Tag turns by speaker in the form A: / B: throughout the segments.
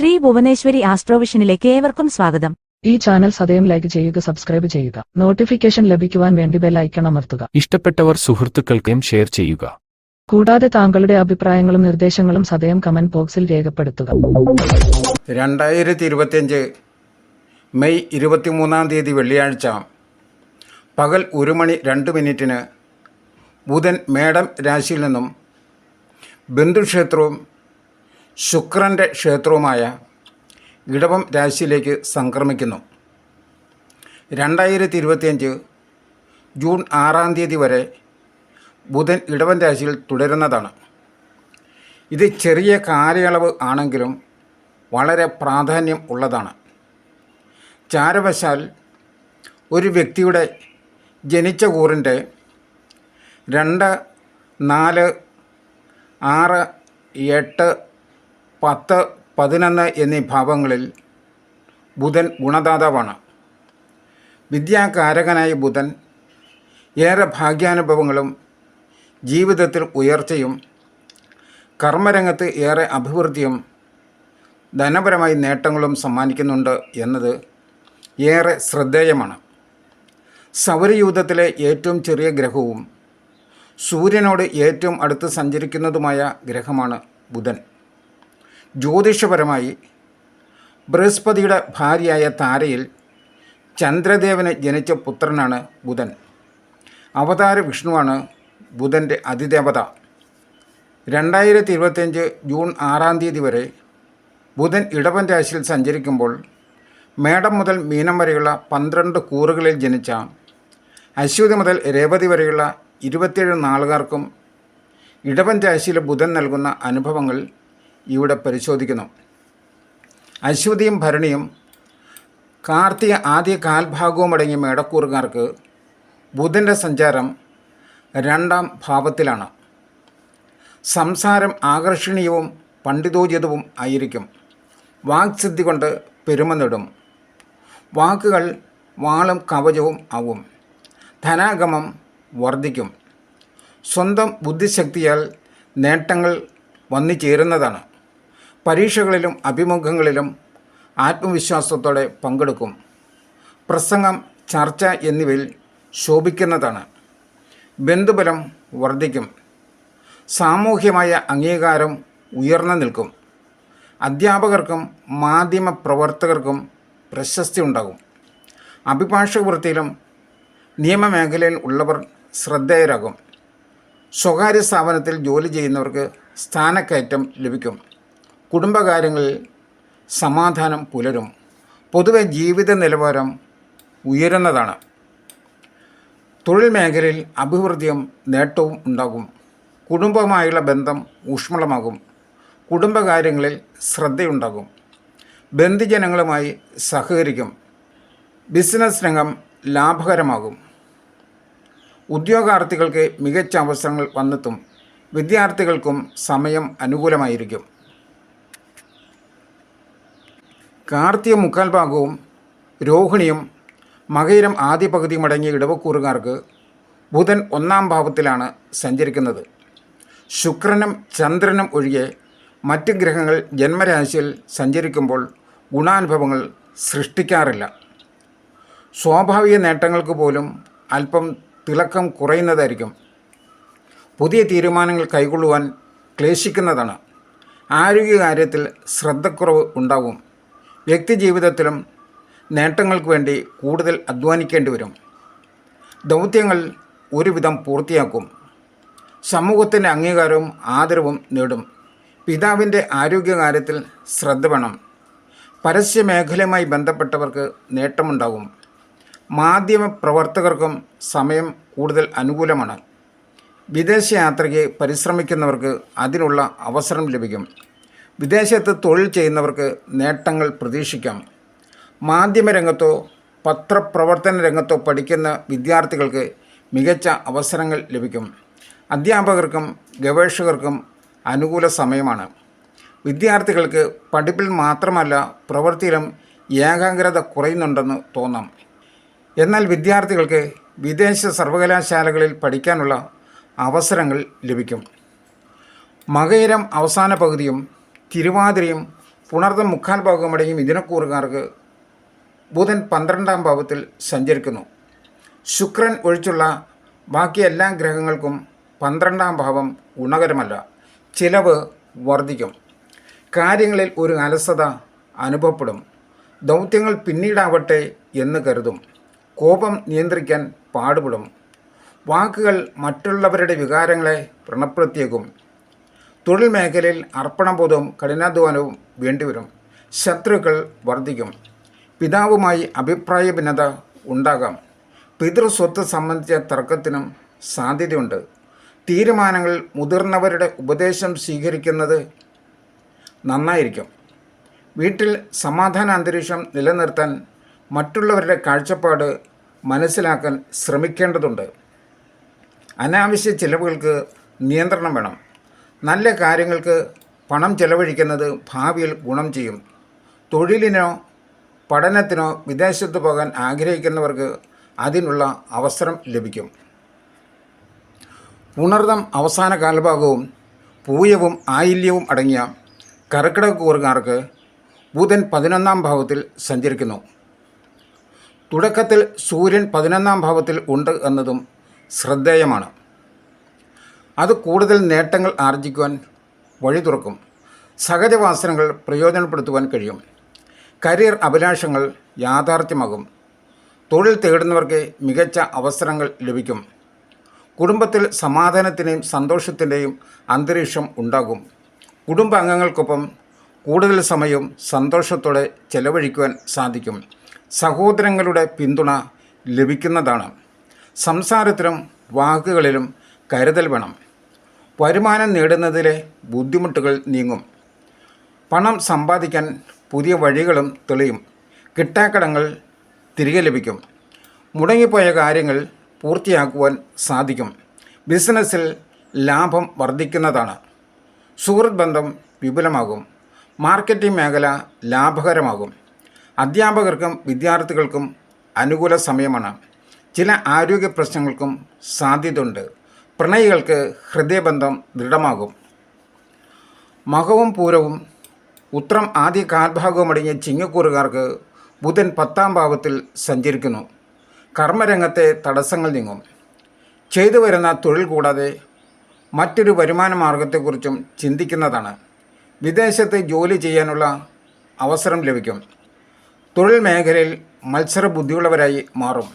A: ശ്രീ ഭുവനേശ്വരി ആസ്ട്രോവിഷനിലേക്ക് ഏവർക്കും സ്വാഗതം.
B: ഈ ചാനൽ സദയം ലൈക്ക് ചെയ്യുക സബ്സ്ക്രൈബ് ചെയ്യുക. നോട്ടിഫിക്കേഷൻ ലഭിക്കുവാൻ വേണ്ടി ബെൽ ഐക്കൺ അമർത്തുക.
C: ഇഷ്ടപ്പെട്ടവർ സുഹൃത്തുക്കൾക്കും ഷെയർ ചെയ്യുക.
B: കൂടാതെ താങ്കളുടെ അഭിപ്രായങ്ങളും നിർദ്ദേശങ്ങളും സദയം കമന്റ് ബോക്സിൽ രേഖപ്പെടുത്തുക.
D: രണ്ടായിരത്തി ഇരുപത്തിയഞ്ച് മെയ് ഇരുപത്തിമൂന്നാം തീയതി വെള്ളിയാഴ്ച പകൽ ഒരു മണി രണ്ട് മിനിറ്റിന് ബുധൻ മേടം രാശിയിൽ നിന്നും ബന്ധുക്ഷേത്രവും ശുക്രന്റെ ക്ഷേത്രവുമായ ഇടവം രാശിയിലേക്ക് സംക്രമിക്കുന്നു. രണ്ടായിരത്തി ഇരുപത്തിയഞ്ച് ജൂൺ ആറാം തീയതി വരെ ബുധൻ ഇടവൻ രാശിയിൽ തുടരുന്നതാണ്. ഇത് ചെറിയ കാലയളവ് ആണെങ്കിലും വളരെ പ്രാധാന്യം ഉള്ളതാണ്. ചാരവശാൽ ഒരു വ്യക്തിയുടെ ജനിച്ച കൂറിന്റെ രണ്ട് നാല് ആറ് എട്ട് പത്ത് പതിനൊന്ന് എന്നീ ഭാവങ്ങളിൽ ബുധൻ ഗുണദാതാവാണ്. വിദ്യാകാരകനായ ബുധൻ ഏറെ ഭാഗ്യാനുഭവങ്ങളും ജീവിതത്തിൽ ഉയർച്ചയും കർമ്മരംഗത്ത് ഏറെ അഭിവൃദ്ധിയും ധനപരമായി നേട്ടങ്ങളും സമ്മാനിക്കുന്നുണ്ട് എന്നത് ഏറെ ശ്രദ്ധേയമാണ്. സൗരയൂഥത്തിലെ ഏറ്റവും ചെറിയ ഗ്രഹവും സൂര്യനോട് ഏറ്റവും അടുത്ത് സഞ്ചരിക്കുന്നതുമായ ഗ്രഹമാണ് ബുധൻ. ജ്യോതിഷപരമായി ബൃഹസ്പതിയുടെ ഭാര്യയായ താരയിൽ ചന്ദ്രദേവന് ജനിച്ച പുത്രനാണ് ബുധൻ. അവതാര വിഷ്ണുവാണ് ബുധന്റെ അതിദേവത. രണ്ടായിരത്തി ഇരുപത്തിയഞ്ച് ജൂൺ ആറാം തീയതി വരെ ബുധൻ ഇടവൻ രാശിയിൽ സഞ്ചരിക്കുമ്പോൾ മേടം മുതൽ മീനം വരെയുള്ള പന്ത്രണ്ട് കൂറുകളിൽ ജനിച്ച അശ്വതി മുതൽ രേവതി വരെയുള്ള ഇരുപത്തിയേഴ് നാളുകാർക്കും ഇടവൻ രാശിയിലെ ബുധൻ നൽകുന്ന അനുഭവങ്ങൾ ഇവിടെ പരിശോധിക്കുന്നു. അശ്വതിയും ഭരണിയും കാർത്തിക ആദ്യ കാൽഭാഗവും അടങ്ങിയ മേടക്കൂറുകാർക്ക് ബുധന്റെ സഞ്ചാരം രണ്ടാം ഭാവത്തിലാണ്. സംസാരം ആകർഷണീയവും പണ്ഡിതോചിതവും ആയിരിക്കും. വാക്സിദ്ധി കൊണ്ട് പെരുമ നേടും. വാക്കുകൾ വാളും കവചവും ആവും. ധനാഗമം വർദ്ധിക്കും. സ്വന്തം ബുദ്ധിശക്തിയാൽ നേട്ടങ്ങൾ വന്നു ചേരുന്നതാണ് പരീക്ഷകളിലും അഭിമുഖങ്ങളിലും ആത്മവിശ്വാസത്തോടെ പങ്കെടുക്കും. പ്രസംഗം ചർച്ച എന്നിവയിൽ ശോഭിക്കുന്നതാണ്. ബന്ധുബലം വർദ്ധിക്കും. സാമൂഹ്യമായ അംഗീകാരം ഉയർന്നു നിൽക്കും. അധ്യാപകർക്കും മാധ്യമ പ്രവർത്തകർക്കും പ്രശസ്തി ഉണ്ടാകും. അഭിഭാഷക വൃത്തിയിലും നിയമമേഖലയിൽ ഉള്ളവർ ശ്രദ്ധേയരാകും. സ്വകാര്യ സ്ഥാപനത്തിൽ ജോലി ചെയ്യുന്നവർക്ക് സ്ഥാനക്കയറ്റം ലഭിക്കും. കുടുംബകാര്യങ്ങളിൽ സമാധാനം പുലരും. പൊതുവെ ജീവിത നിലവാരം ഉയരുന്നതാണ്. തൊഴിൽ മേഖലയിൽ അഭിവൃദ്ധിയും നേട്ടവും ഉണ്ടാകും. കുടുംബവുമായുള്ള ബന്ധം ഊഷ്മളമാകും. കുടുംബകാര്യങ്ങളിൽ ശ്രദ്ധയുണ്ടാകും. ബന്ധുജനങ്ങളുമായി സഹകരിക്കും. ബിസിനസ് രംഗം ലാഭകരമാകും. ഉദ്യോഗാർത്ഥികൾക്ക് മികച്ച അവസരങ്ങൾ വന്നെത്തും. വിദ്യാർത്ഥികൾക്കും സമയം അനുകൂലമായിരിക്കും. കാർത്തിക മുക്കാൽ ഭാഗവും രോഹിണിയും മകയിരം ആദ്യ പകുതിയും അടങ്ങിയ ഇടവക്കൂറുകാർക്ക് ബുധൻ ഒന്നാം ഭാവത്തിലാണ് സഞ്ചരിക്കുന്നത്. ശുക്രനും ചന്ദ്രനും ഒഴികെ മറ്റ് ഗ്രഹങ്ങൾ ജന്മരാശിയിൽ സഞ്ചരിക്കുമ്പോൾ ഗുണാനുഭവങ്ങൾ സൃഷ്ടിക്കാറില്ല. സ്വാഭാവിക നേട്ടങ്ങൾക്ക് പോലും അല്പം തിളക്കം കുറയുന്നതായിരിക്കും. പുതിയ തീരുമാനങ്ങൾ കൈക്കൊള്ളുവാൻ ക്ലേശിക്കുന്നതാണ്. ആരോഗ്യകാര്യത്തിൽ ശ്രദ്ധക്കുറവ് ഉണ്ടാകും വ്യക്തിജീവിതത്തിലും നേട്ടങ്ങൾക്ക് വേണ്ടി കൂടുതൽ അധ്വാനിക്കേണ്ടി വരും. ദൗത്യങ്ങൾ ഒരുവിധം പൂർത്തിയാക്കും. സമൂഹത്തിന്റെ അംഗീകാരവും ആദരവും നേടും. പിതാവിന്റെ ആരോഗ്യകാര്യത്തിൽ ശ്രദ്ധ വേണം. പരസ്യമേഖലയുമായി ബന്ധപ്പെട്ടവർക്ക് നേട്ടമുണ്ടാകും. മാധ്യമ പ്രവർത്തകർക്കും സമയം കൂടുതൽ അനുകൂലമാണ്. വിദേശയാത്രയ്ക്ക് പരിശ്രമിക്കുന്നവർക്ക് അതിനുള്ള അവസരം ലഭിക്കും. വിദേശത്ത് തൊഴിൽ ചെയ്യുന്നവർക്ക് നേട്ടങ്ങൾ പ്രതീക്ഷിക്കാം. മാധ്യമരംഗത്തോ പത്രപ്രവർത്തന രംഗത്തോ പഠിക്കുന്ന വിദ്യാർത്ഥികൾക്ക് മികച്ച അവസരങ്ങൾ ലഭിക്കും. അധ്യാപകർക്കും ഗവേഷകർക്കും അനുകൂല സമയമാണ്. വിദ്യാർത്ഥികൾക്ക് പഠിപ്പിൽ മാത്രമല്ല പ്രവൃത്തിയിലും ഏകാഗ്രത കുറയുന്നുണ്ടെന്ന് തോന്നാം. എന്നാൽ വിദ്യാർത്ഥികൾക്ക് വിദേശ സർവകലാശാലകളിൽ പഠിക്കാനുള്ള അവസരങ്ങൾ ലഭിക്കും. മകയിരം അവസാന പകുതിയും തിരുവാതിരയും പുണർദം മുക്കാൽ ഭാഗമടങ്ങി മിഥുനക്കൂറുകാർക്ക് ബുധൻ പന്ത്രണ്ടാം ഭാവത്തിൽ സഞ്ചരിക്കുന്നു. ശുക്രൻ ഒഴിച്ചുള്ള ബാക്കി എല്ലാ ഗ്രഹങ്ങൾക്കും പന്ത്രണ്ടാം ഭാവം ഗുണകരമല്ല. ചിലവ് വർദ്ധിക്കും. കാര്യങ്ങളിൽ ഒരു അലസത അനുഭവപ്പെടും. ദൗത്യങ്ങൾ പിന്നീടാവട്ടെ എന്ന് കരുതും. കോപം നിയന്ത്രിക്കാൻ പാടുപെടും. വാക്കുകൾ മറ്റുള്ളവരുടെ വികാരങ്ങളെ വ്രണപ്പെടുത്തിയേക്കും. തൊഴിൽ മേഖലയിൽ അർപ്പണബോധവും കഠിനാധ്വാനവും വേണ്ടിവരും. ശത്രുക്കൾ വർദ്ധിക്കും പിതാവുമായി അഭിപ്രായ ഭിന്നത ഉണ്ടാകാം. പിതൃസ്വത്ത് സംബന്ധിച്ച തർക്കത്തിനും സാധ്യതയുണ്ട്. തീരുമാനങ്ങൾ മുതിർന്നവരുടെ ഉപദേശം സ്വീകരിക്കുന്നത് നന്നായിരിക്കും. വീട്ടിൽ സമാധാന അന്തരീക്ഷം നിലനിർത്താൻ മറ്റുള്ളവരുടെ കാഴ്ചപ്പാട് മനസ്സിലാക്കാൻ ശ്രമിക്കേണ്ടതുണ്ട്. അനാവശ്യ ചിലവുകൾക്ക് നിയന്ത്രണം വേണം. നല്ല കാര്യങ്ങൾക്ക് പണം ചെലവഴിക്കുന്നത് ഭാവിയിൽ ഗുണം ചെയ്യും. തൊഴിലിനോ പഠനത്തിനോ വിദേശത്ത് പോകാൻ ആഗ്രഹിക്കുന്നവർക്ക് അതിനുള്ള അവസരം ലഭിക്കും. പുണർദം അവസാന കാലഭാഗവും പൂയവും ആയില്യവും അടങ്ങിയ കർക്കിടക കൂറുകാർക്ക് ബുധൻ പതിനൊന്നാം ഭാവത്തിൽ സഞ്ചരിക്കുന്നു. തുടക്കത്തിൽ സൂര്യൻ പതിനൊന്നാം ഭാവത്തിൽ ഉണ്ട് എന്നതും ശ്രദ്ധേയമാണ്. അത് കൂടുതൽ നേട്ടങ്ങൾ ആർജിക്കുവാൻ വഴി തുറക്കും. സഹജവാസനകൾ പ്രയോജനപ്പെടുത്തുവാൻ കഴിയും. കരിയർ അഭിലാഷങ്ങൾ യാഥാർത്ഥ്യമാകും. തൊഴിൽ തേടുന്നവർക്ക് മികച്ച അവസരങ്ങൾ ലഭിക്കും. കുടുംബത്തിൽ സമാധാനത്തിന്റെയും സന്തോഷത്തിന്റെയും അന്തരീക്ഷം ഉണ്ടാകും. കുടുംബാംഗങ്ങൾക്കൊപ്പം കൂടുതൽ സമയവും സന്തോഷത്തോടെ ചെലവഴിക്കുവാൻ സാധിക്കും. സഹോദരങ്ങളുടെ പിന്തുണ ലഭിക്കുന്നതാണ്. സംസാരത്തിലും വാക്കുകളിലും കരുതൽ വേണം. വരുമാനം നേടുന്നതിലെ ബുദ്ധിമുട്ടുകൾ നീങ്ങും. പണം സമ്പാദിക്കാൻ പുതിയ വഴികളും തെളിയും. കിട്ടാക്കടങ്ങൾ തിരികെ ലഭിക്കും. മുടങ്ങിപ്പോയ കാര്യങ്ങൾ പൂർത്തിയാക്കുവാൻ സാധിക്കും. ബിസിനസ്സിൽ ലാഭം വർദ്ധിക്കുന്നതാണ്. സുഹൃത്ത് ബന്ധം വിപുലമാകും. മാർക്കറ്റിംഗ് മേഖല ലാഭകരമാകും. അധ്യാപകർക്കും വിദ്യാർത്ഥികൾക്കും അനുകൂല സമയമാണ്. ചില ആരോഗ്യ പ്രശ്നങ്ങൾക്കും സാധ്യതയുണ്ട്. പ്രണയികൾക്ക് ഹൃദയബന്ധം ദൃഢമാകും. മകവും പൂരവും ഉത്രം ആദ്യ കാൽഭാഗവുമടങ്ങിയ ചിങ്ങക്കൂറുകാർക്ക് ബുധൻ പത്താം ഭാവത്തിൽ സഞ്ചരിക്കുന്നു. കർമ്മരംഗത്തെ തടസ്സങ്ങൾ നീങ്ങും. ചെയ്തു വരുന്ന തൊഴിൽ കൂടാതെ മറ്റൊരു വരുമാന മാർഗത്തെക്കുറിച്ചും ചിന്തിക്കുന്നതാണ്. വിദേശത്ത് ജോലി ചെയ്യാനുള്ള അവസരം ലഭിക്കും. തൊഴിൽ മേഖലയിൽ മത്സര ബുദ്ധിയുള്ളവരായി മാറും.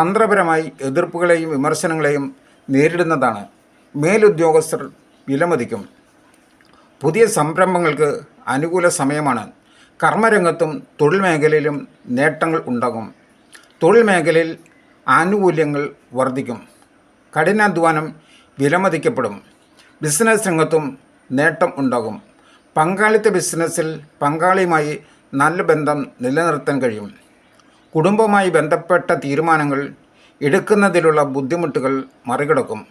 D: തന്ത്രപരമായി എതിർപ്പുകളെയും വിമർശനങ്ങളെയും നേരിടുന്നതാണ്. മേലുദ്യോഗസ്ഥർ വിലമതിക്കും. പുതിയ സംരംഭങ്ങൾക്ക് അനുകൂല സമയമാണ്. കർമ്മരംഗത്തും തൊഴിൽ മേഖലയിലും നേട്ടങ്ങൾ ഉണ്ടാകും. തൊഴിൽ മേഖലയിൽ ആനുകൂല്യങ്ങൾ വർദ്ധിക്കും. കഠിനാധ്വാനം വിലമതിക്കപ്പെടും. ബിസിനസ് രംഗത്തും നേട്ടം ഉണ്ടാകും. പങ്കാളിത്ത ബിസിനസ്സിൽ പങ്കാളിയുമായി നല്ല ബന്ധം നിലനിർത്താൻ കഴിയും. കുടുംബവുമായി ബന്ധപ്പെട്ട തീരുമാനങ്ങൾ എടുക്കുന്നതിലുള്ള ബുദ്ധിമുട്ടുകൾ മറികടക്കും.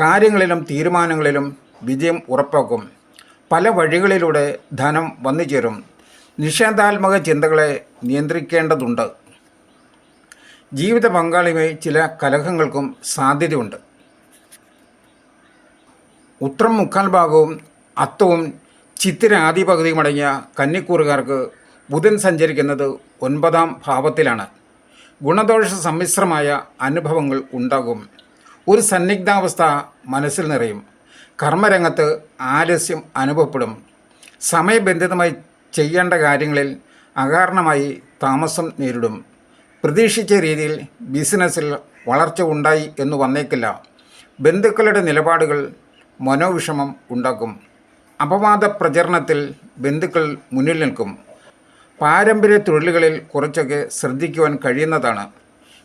D: കാര്യങ്ങളിലും തീരുമാനങ്ങളിലും വിജയം ഉറപ്പാക്കും. പല വഴികളിലൂടെ ധനം വന്നു ചേരും നിഷേധാത്മക ചിന്തകളെ നിയന്ത്രിക്കേണ്ടതുണ്ട്. ജീവിത പങ്കാളിയുമായി ചില കലഹങ്ങൾക്കും സാധ്യതയുണ്ട്. ഉത്രം മുക്കാൽ ഭാഗവും അത്തവും ചിത്തിര ആദ്യ അടങ്ങിയ കന്നിക്കൂറുകാർക്ക് ബുധൻ സഞ്ചരിക്കുന്നത് ഒൻപതാം ഭാവത്തിലാണ്. ഗുണദോഷ സമ്മിശ്രമായ അനുഭവങ്ങൾ ഉണ്ടാകും. ഒരു സന്നിഗ്ധാവസ്ഥ മനസ്സിൽ നിറയും. കർമ്മരംഗത്ത് ആലസ്യം അനുഭവപ്പെടും. സമയബന്ധിതമായി ചെയ്യേണ്ട കാര്യങ്ങളിൽ അകാരണമായി താമസം നേരിടും. പ്രതീക്ഷിച്ച രീതിയിൽ ബിസിനസ്സിൽ വളർച്ച ഉണ്ടായി എന്ന് വന്നേക്കില്ല. ബന്ധുക്കളുടെ നിലപാടുകൾ മനോവിഷമം ഉണ്ടാക്കും. അപവാദ പ്രചരണത്തിൽ ബന്ധുക്കൾ മുന്നിൽ നിൽക്കും. പാരമ്പര്യ തൊഴിലുകളിൽ കുറച്ചൊക്കെ ശ്രദ്ധിക്കുവാൻ കഴിയുന്നതാണ്.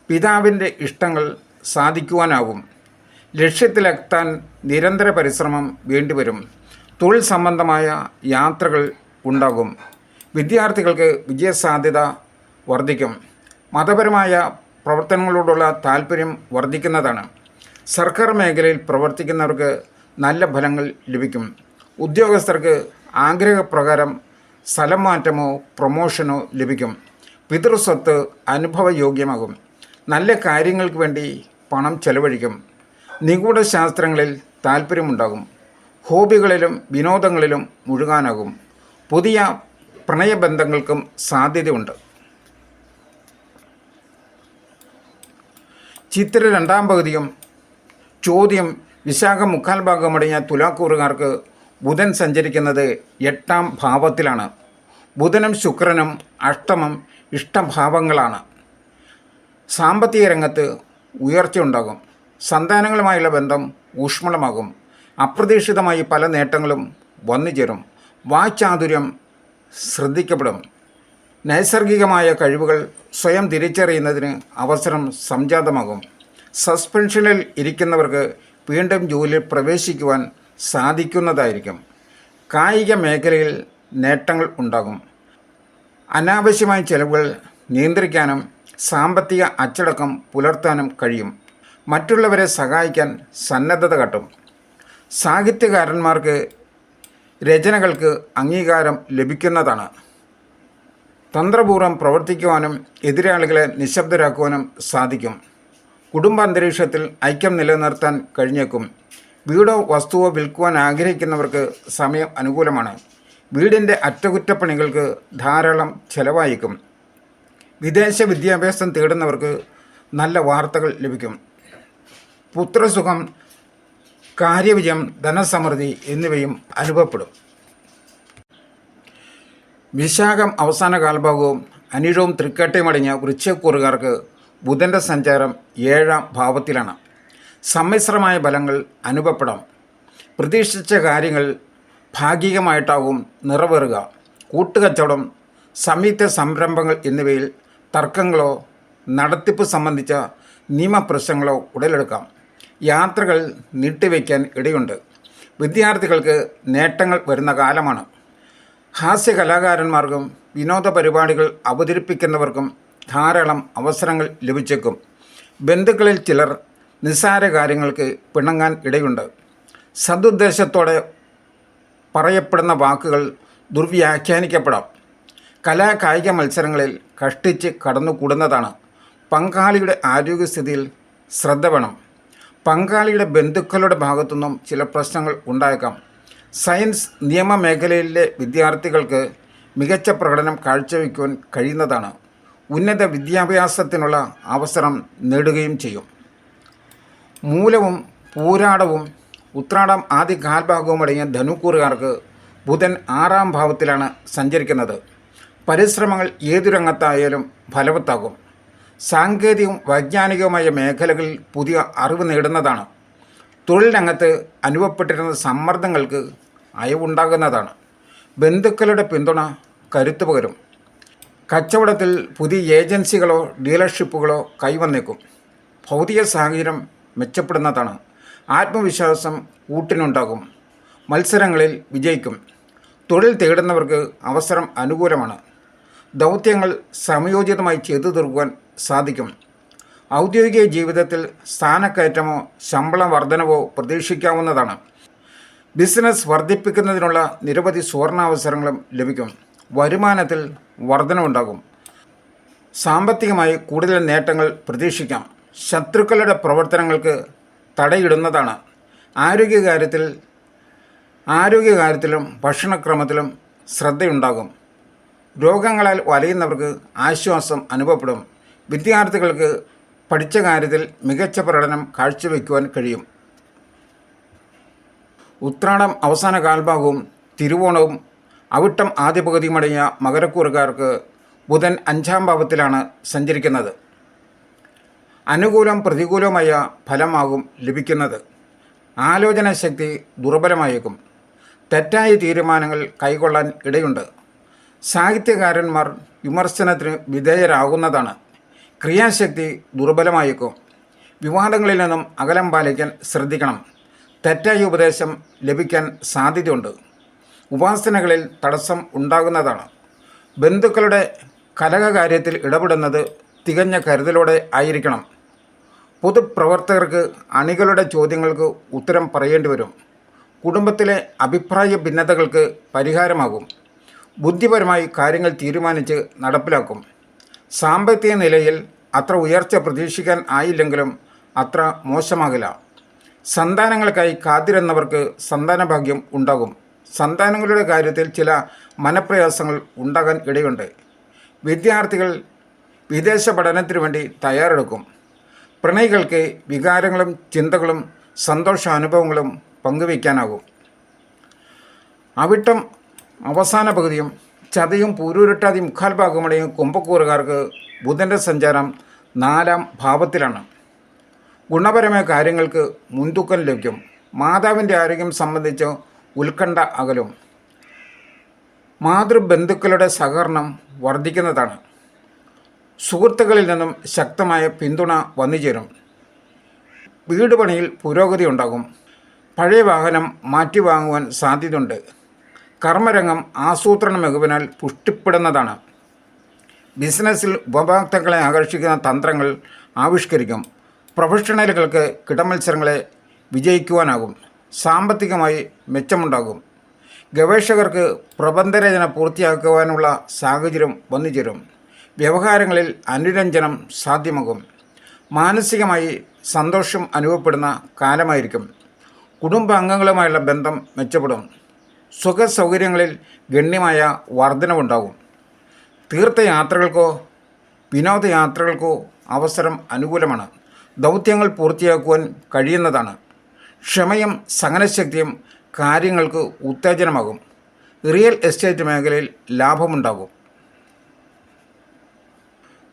D: പിതാവിന്റെ ഇഷ്ടങ്ങൾ സാധിക്കുവാനാവും. ലക്ഷ്യത്തിലെത്താൻ നിരന്തര പരിശ്രമം വേണ്ടിവരും. തൊഴിൽ സംബന്ധമായ യാത്രകൾ ഉണ്ടാകും. വിദ്യാർത്ഥികൾക്ക് വിജയസാധ്യത വർദ്ധിക്കും. മതപരമായ പ്രവർത്തനങ്ങളോടുള്ള താല്പര്യം വർദ്ധിക്കുന്നതാണ്. സർക്കാർ മേഖലയിൽ പ്രവർത്തിക്കുന്നവർക്ക് നല്ല ഫലങ്ങൾ ലഭിക്കും. ഉദ്യോഗസ്ഥർക്ക് ആഗ്രഹപ്രകാരം സ്ഥലം മാറ്റമോ പ്രൊമോഷനോ ലഭിക്കും. പിതൃസ്വത്ത് അനുഭവയോഗ്യമാകും. നല്ല കാര്യങ്ങൾക്ക് വേണ്ടി പണം ചെലവഴിക്കും. നിഗൂഢ ശാസ്ത്രങ്ങളിൽ താല്പര്യമുണ്ടാകും. ഹോബികളിലും വിനോദങ്ങളിലും മുഴുകാനാകും. പുതിയ പ്രണയബന്ധങ്ങൾക്കും സാധ്യതയുണ്ട്. ചിത്ര രണ്ടാം പകുതിയും ചോദ്യം വിശാഖ മുക്കാൽ ഭാഗമടങ്ങിയ തുലാക്കൂറുകാർക്ക് ബുധൻ സഞ്ചരിക്കുന്നത് എട്ടാം ഭാവത്തിലാണ്. ബുധനും ശുക്രനും അഷ്ടമം ഇഷ്ടഭാവങ്ങളാണ്. സാമ്പത്തിക രംഗത്ത് ഉയർച്ചയുണ്ടാകും സന്താനങ്ങളുമായുള്ള ബന്ധം ഊഷ്മളമാകും. അപ്രതീക്ഷിതമായി പല നേട്ടങ്ങളും വന്നുചേരും. വാചാതുര്യം ശ്രദ്ധിക്കപ്പെടും. നൈസർഗികമായ കഴിവുകൾ സ്വയം തിരിച്ചറിയുന്നതിന് അവസരം സംജാതമാകും. സസ്പെൻഷനിൽ ഇരിക്കുന്നവർക്ക് വീണ്ടും ജോലിയിൽ പ്രവേശിക്കുവാൻ സാധിക്കുന്നതായിരിക്കും. കായിക മേഖലയിൽ നേട്ടങ്ങൾ ഉണ്ടാകും. അനാവശ്യമായ ചെലവുകൾ നിയന്ത്രിക്കാനും സാമ്പത്തിക അച്ചടക്കം പുലർത്താനും കഴിയും. മറ്റുള്ളവരെ സഹായിക്കാൻ സന്നദ്ധത കാട്ടും. സാഹിത്യകാരന്മാർക്ക് രചനകൾക്ക് അംഗീകാരം ലഭിക്കുന്നതാണ്. തന്ത്രപൂർവം പ്രവർത്തിക്കുവാനും എതിരാളികളെ നിശബ്ദരാക്കുവാനും സാധിക്കും. കുടുംബാന്തരീക്ഷത്തിൽ ഐക്യം നിലനിർത്താൻ കഴിഞ്ഞേക്കും. വീടോ വസ്തുവോ വിൽക്കുവാൻ ആഗ്രഹിക്കുന്നവർക്ക് സമയം അനുകൂലമാണ്. വീടിന്റെ അറ്റകുറ്റപ്പണികൾക്ക് ധാരാളം ചെലവായിരിക്കും. വിദേശ വിദ്യാഭ്യാസം തേടുന്നവർക്ക് നല്ല വാർത്തകൾ ലഭിക്കും. പുത്രസുഖം കാര്യവിജയം ധനസമൃദ്ധി എന്നിവയും അനുഭവപ്പെടും. വിശാഖം അവസാന കാൽഭാഗവും അനിഴവും തൃക്കട്ടയും അടങ്ങിയ വൃശ്ചക്കൂറുകാർക്ക് ബുധന്റെ സഞ്ചാരം ഏഴാം ഭാവത്തിലാണ്. സമ്മിശ്രമായ ഫലങ്ങൾ അനുഭവപ്പെടാം. പ്രതീക്ഷിച്ച കാര്യങ്ങൾ ഭാഗികമായിട്ടാവും നിറവേറുക. കൂട്ടുകച്ചവടം സംയുക്ത സംരംഭങ്ങൾ എന്നിവയിൽ തർക്കങ്ങളോ നടത്തിപ്പ് സംബന്ധിച്ച നിയമപ്രശ്നങ്ങളോ ഉടലെടുക്കാം. യാത്രകൾ നീട്ടിവെക്കാൻ ഇടയുണ്ട്. വിദ്യാർത്ഥികൾക്ക് നേട്ടങ്ങൾ വരുന്ന കാലമാണ്. ഹാസ്യ കലാകാരന്മാർക്കും വിനോദ പരിപാടികൾ അവതരിപ്പിക്കുന്നവർക്കും ധാരാളം അവസരങ്ങൾ ലഭിച്ചേക്കും. ബന്ധുക്കളിൽ ചിലർ നിസ്സാര കാര്യങ്ങൾക്ക് പിണങ്ങാൻ ഇടയുണ്ട്. സതുദ്ദേശത്തോടെ പറയപ്പെടുന്ന വാക്കുകൾ ദുർവ്യാഖ്യാനിക്കപ്പെടാം. കലാ കായിക മത്സരങ്ങളിൽ കഷ്ടിച്ച് കടന്നുകൂടുന്നതാണ്. പങ്കാളിയുടെ ആരോഗ്യസ്ഥിതിയിൽ ശ്രദ്ധ വേണം. പങ്കാളിയുടെ ബന്ധുക്കളുടെ ഭാഗത്തുനിന്നും ചില പ്രശ്നങ്ങൾ ഉണ്ടായേക്കാം. സയൻസ് നിയമ മേഖലയിലെ വിദ്യാർത്ഥികൾക്ക് മികച്ച പ്രകടനം കാഴ്ചവെക്കുവാൻ കഴിയുന്നതാണ്. ഉന്നത വിദ്യാഭ്യാസത്തിനുള്ള അവസരം നേടുകയും ചെയ്യും. മൂലവും പൂരാടവും ഉത്രാടം ആദ്യ കാൽഭാഗവും അടങ്ങിയ ധനുക്കൂറുകാർക്ക് ബുധൻ ആറാം ഭാവത്തിലാണ് സഞ്ചരിക്കുന്നത്. പരിശ്രമങ്ങൾ ഏതു രംഗത്തായാലും ഫലവത്താകും. സാങ്കേതികവും വൈജ്ഞാനികവുമായ മേഖലകളിൽ പുതിയ അറിവ് നേടുന്നതാണ്. തൊഴിൽ രംഗത്ത് അനുഭവപ്പെട്ടിരുന്ന സമ്മർദ്ദങ്ങൾക്ക് അയവുണ്ടാകുന്നതാണ്. ബന്ധുക്കളുടെ പിന്തുണ കരുത്തു പകരും. കച്ചവടത്തിൽ പുതിയ ഏജൻസികളോ ഡീലർഷിപ്പുകളോ കൈവന്നേക്കും. ഭൗതിക സാഹചര്യം മെച്ചപ്പെടുന്നതാണ്. ആത്മവിശ്വാസം കൂട്ടിനുണ്ടാകും മത്സരങ്ങളിൽ വിജയിക്കും. തൊഴിൽ തേടുന്നവർക്ക് അവസരം അനുകൂലമാണ്. ദൗത്യങ്ങൾ സമയോചിതമായി ചെയ്തു തീർക്കുവാൻ സാധിക്കും. ഔദ്യോഗിക ജീവിതത്തിൽ സ്ഥാനക്കയറ്റമോ ശമ്പള വർധനവോ പ്രതീക്ഷിക്കാവുന്നതാണ്. ബിസിനസ് വർദ്ധിപ്പിക്കുന്നതിനുള്ള നിരവധി സുവർണാവസരങ്ങളും ലഭിക്കും. വരുമാനത്തിൽ വർധനവുണ്ടാകും. സാമ്പത്തികമായി കൂടുതൽ നേട്ടങ്ങൾ പ്രതീക്ഷിക്കാം. ശത്രുക്കളുടെ പ്രവർത്തനങ്ങൾക്ക് തടയിടുന്നതാണ്. ആരോഗ്യകാര്യത്തിൽ ആരോഗ്യകാര്യത്തിലും ഭക്ഷണക്രമത്തിലും ശ്രദ്ധയുണ്ടാകും. രോഗങ്ങളാൽ വലയുന്നവർക്ക് ആശ്വാസം അനുഭവപ്പെടും. വിദ്യാർത്ഥികൾക്ക് പഠിച്ച കാര്യത്തിൽ മികച്ച പ്രകടനം കാഴ്ചവെക്കുവാൻ കഴിയും. ഉത്രാടം അവസാന കാൽഭാഗവും തിരുവോണവും അവിട്ടം ആദ്യ പകുതിയുമടങ്ങിയ മകരക്കൂറുകാർക്ക് ബുധൻ അഞ്ചാം ഭാവത്തിലാണ് സഞ്ചരിക്കുന്നത്. അനുകൂലം പ്രതികൂലമായ ഫലമാകും ലഭിക്കുന്നത്. ആലോചന ശക്തി ദുർബലമായേക്കും. തെറ്റായ തീരുമാനങ്ങൾ കൈക്കൊള്ളാൻ ഇടയുണ്ട്. സാഹിത്യകാരന്മാർ വിമർശനത്തിന് വിധേയരാകുന്നതാണ്. ക്രിയാശക്തി ദുർബലമായേക്കും. വിവാദങ്ങളിൽ നിന്നും അകലം പാലിക്കാൻ ശ്രദ്ധിക്കണം. തെറ്റായ ഉപദേശം ലഭിക്കാൻ സാധ്യതയുണ്ട്. ഉപാസനകളിൽ തടസ്സം ഉണ്ടാകുന്നതാണ്. ബന്ധുക്കളുടെ കലഹകാര്യത്തിൽ ഇടപെടുന്നത് തികഞ്ഞ കരുതലോടെ ആയിരിക്കണം. പൊതുപ്രവർത്തകർക്ക് അണികളുടെ ചോദ്യങ്ങൾക്ക് ഉത്തരം പറയേണ്ടി വരും. കുടുംബത്തിലെ അഭിപ്രായ ഭിന്നതകൾക്ക് പരിഹാരമാകും. ബുദ്ധിപരമായി കാര്യങ്ങൾ തീരുമാനിച്ച് നടപ്പിലാക്കും. സാമ്പത്തിക നിലയിൽ അത്ര ഉയർച്ച പ്രതീക്ഷിക്കാൻ ആയില്ലെങ്കിലും അത്ര മോശമാകില്ല. സന്താനങ്ങൾക്കായി കാത്തിരുന്നവർക്ക് സന്താനഭാഗ്യം ഉണ്ടാകും. സന്താനങ്ങളുടെ കാര്യത്തിൽ ചില മനപ്രയാസങ്ങൾ ഉണ്ടാകാൻ ഇടയുണ്ട്. വിദ്യാർത്ഥികൾ വിദേശ പഠനത്തിനു വേണ്ടി തയ്യാറെടുക്കും. പ്രണയികൾക്ക് വികാരങ്ങളും ചിന്തകളും സന്തോഷാനുഭവങ്ങളും പങ്കുവയ്ക്കാനാകും. അവിട്ടം അവസാന പകുതിയും ചതയും പൂരൂരട്ടാതി മുക്കാൽ ഭാഗമടയും കുംഭക്കൂറുകാർക്ക് ബുധന്റെ സഞ്ചാരം നാലാം ഭാവത്തിലാണ്. ഗുണപരമായ കാര്യങ്ങൾക്ക് മുൻതൂക്കം ലഭിക്കും. മാതാവിന്റെ ആരോഗ്യം സംബന്ധിച്ച് ഉത്കണ്ഠ അകലും. മാതൃബന്ധുക്കളുടെ സഹകരണം വർദ്ധിക്കുന്നതാണ്. സുഹൃത്തുക്കളിൽ നിന്നും ശക്തമായ പിന്തുണ വന്നുചേരും. വീട് പണിയിൽ പുരോഗതി ഉണ്ടാകും. പഴയ വാഹനം മാറ്റി വാങ്ങുവാൻ സാധ്യതയുണ്ട്. കർമ്മരംഗം ആസൂത്രണ മികവിനാൽ പുഷ്ടിപ്പെടുന്നതാണ്. ബിസിനസ്സിൽ ഉപഭോക്താക്കളെ ആകർഷിക്കുന്ന തന്ത്രങ്ങൾ ആവിഷ്കരിക്കും. പ്രൊഫഷണലുകൾക്ക് കിടമത്സരങ്ങളെ വിജയിക്കുവാനാകും. സാമ്പത്തികമായി മെച്ചമുണ്ടാകും. ഗവേഷകർക്ക് പ്രബന്ധരചന പൂർത്തിയാക്കുവാനുള്ള സാഹചര്യം വന്നുചേരും. വ്യവഹാരങ്ങളിൽ അനുരഞ്ജനം സാധ്യമാകും. മാനസികമായി സന്തോഷം അനുഭവപ്പെടുന്ന കാലമായിരിക്കും. കുടുംബാംഗങ്ങളുമായുള്ള ബന്ധം മെച്ചപ്പെടും. സുഖ സൗകര്യങ്ങളിൽ ഗണ്യമായ വർധനവുണ്ടാകും. തീർത്ഥയാത്രകൾക്കോ വിനോദയാത്രകൾക്കോ അവസരം അനുകൂലമാണ്. ദൗത്യങ്ങൾ പൂർത്തിയാക്കുവാൻ കഴിയുന്നതാണ്. ക്ഷമയും സഹനശക്തിയും കാര്യങ്ങൾക്ക് ഉത്തേജനമാകും. റിയൽ എസ്റ്റേറ്റ് മേഖലയിൽ ലാഭമുണ്ടാകും.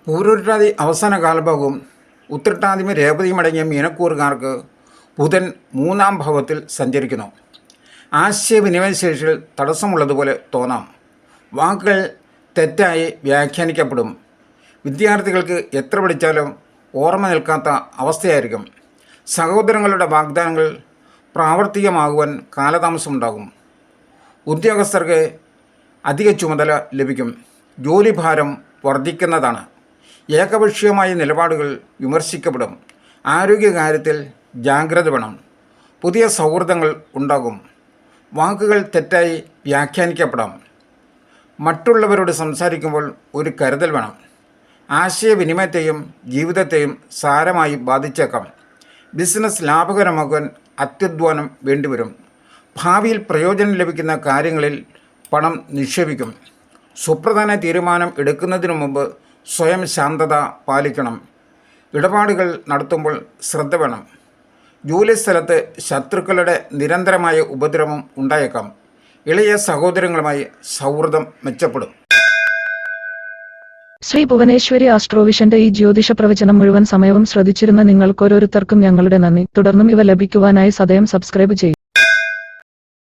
D: പൂരുരുട്ടാതി അവസാന കാലഭാഗവും ഉത്രട്ടാതിമ രേവതിയുമടങ്ങിയ മീനക്കൂറുകാർക്ക് ബുധൻ മൂന്നാം ഭാവത്തിൽ സഞ്ചരിക്കുന്നു. ആശയവിനിമയ ശേഷിയിൽ തടസ്സമുള്ളതുപോലെ തോന്നാം. വാക്കുകൾ തെറ്റായി വ്യാഖ്യാനിക്കപ്പെടും. വിദ്യാർത്ഥികൾക്ക് എത്ര പഠിച്ചാലും ഓർമ്മ നിൽക്കാത്ത അവസ്ഥയായിരിക്കും. സഹോദരങ്ങളുടെ വാഗ്ദാനങ്ങൾ പ്രാവർത്തികമാകുവാൻ കാലതാമസമുണ്ടാകും. ഉദ്യോഗസ്ഥർക്ക് അധിക ചുമതല ലഭിക്കും. ജോലിഭാരം വർദ്ധിക്കുന്നതാണ്. ഏകപക്ഷീയമായ നിലപാടുകൾ വിമർശിക്കപ്പെടും. ആരോഗ്യകാര്യത്തിൽ ജാഗ്രത വേണം. പുതിയ സൗഹൃദങ്ങൾ ഉണ്ടാകും. വാക്കുകൾ തെറ്റായി വ്യാഖ്യാനിക്കപ്പെടാം. മറ്റുള്ളവരോട് സംസാരിക്കുമ്പോൾ ഒരു കരുതൽ വേണം. ആശയവിനിമയത്തെയും ജീവിതത്തെയും സാരമായി ബാധിച്ചേക്കാം. ബിസിനസ് ലാഭകരമാകാൻ അത്യധ്വാനം വേണ്ടിവരും. ഭാവിയിൽ പ്രയോജനം ലഭിക്കുന്ന കാര്യങ്ങളിൽ പണം നിക്ഷേപിക്കും. സുപ്രധാന തീരുമാനം എടുക്കുന്നതിനു മുമ്പ് സ്വയം ശാന്തത പാലിക്കണം. ഇടപാടുകൾ നടത്തുമ്പോൾ ശ്രദ്ധ വേണം. ജോലിസ്ഥലത്ത് ശത്രുക്കളുടെ നിരന്തരമായ ഉപദ്രവം ഉണ്ടായേക്കാം. ഇളയ സഹോദരങ്ങളുമായി സൗഹൃദം മെച്ചപ്പെടും.
B: ശ്രീ ഭുവനേശ്വരി ആസ്ട്രോവിഷന്റെ ഈ ജ്യോതിഷ പ്രവചനം മുഴുവൻ സമയവും ശ്രദ്ധിച്ചിരുന്ന നിങ്ങൾക്കോരോരുത്തർക്കും ഞങ്ങളുടെ നന്ദി. തുടർന്നും ഇവ ലഭിക്കുവാനായി സദയം സബ്സ്ക്രൈബ് ചെയ്യും.